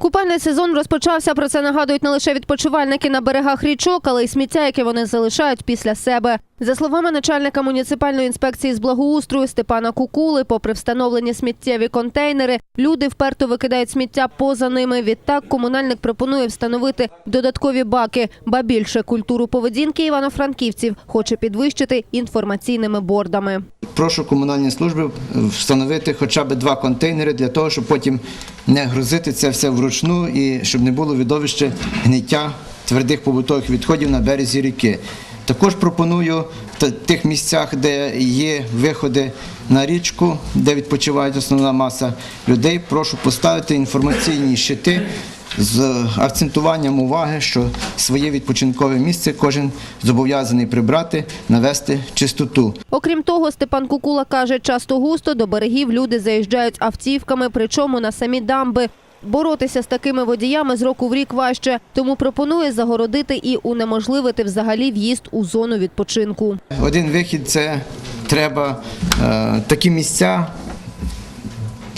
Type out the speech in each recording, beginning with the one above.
Купальний сезон розпочався. Про це нагадують не лише відпочивальники на берегах річок, але й сміття, яке вони залишають після себе. За словами начальника муніципальної інспекції з благоустрою Степана Кукули, попри встановлені сміттєві контейнери, люди вперто викидають сміття поза ними. Відтак комунальник пропонує встановити додаткові баки. Ба більше культуру поведінки івано-франківців хоче підвищити інформаційними бордами. Прошу комунальні служби встановити хоча б два контейнери для того, щоб потім не грузити це все вручну і щоб не було відовище гниття твердих побутових відходів на березі ріки. Також пропоную в тих місцях, де є виходи на річку, де відпочиває основна маса людей, прошу поставити інформаційні щити з акцентуванням уваги, що своє відпочинкове місце кожен зобов'язаний прибрати, навести чистоту. Окрім того, Степан Кукула каже, часто густо до берегів люди заїжджають автівками, причому на самі дамби. Боротися з такими водіями з року в рік важче, тому пропонує загородити і унеможливити взагалі в'їзд у зону відпочинку. Один вихід це треба е, такі місця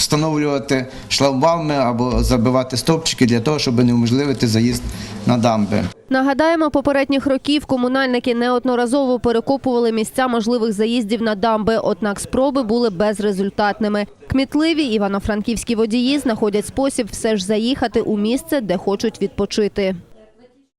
встановлювати шлагбауми або забивати стовпчики для того, щоб неможливити заїзд на дамби. Нагадаємо, попередніх років комунальники неодноразово перекопували місця можливих заїздів на дамби, однак спроби були безрезультатними. Кмітливі івано-франківські водії знаходять спосіб все ж заїхати у місце, де хочуть відпочити.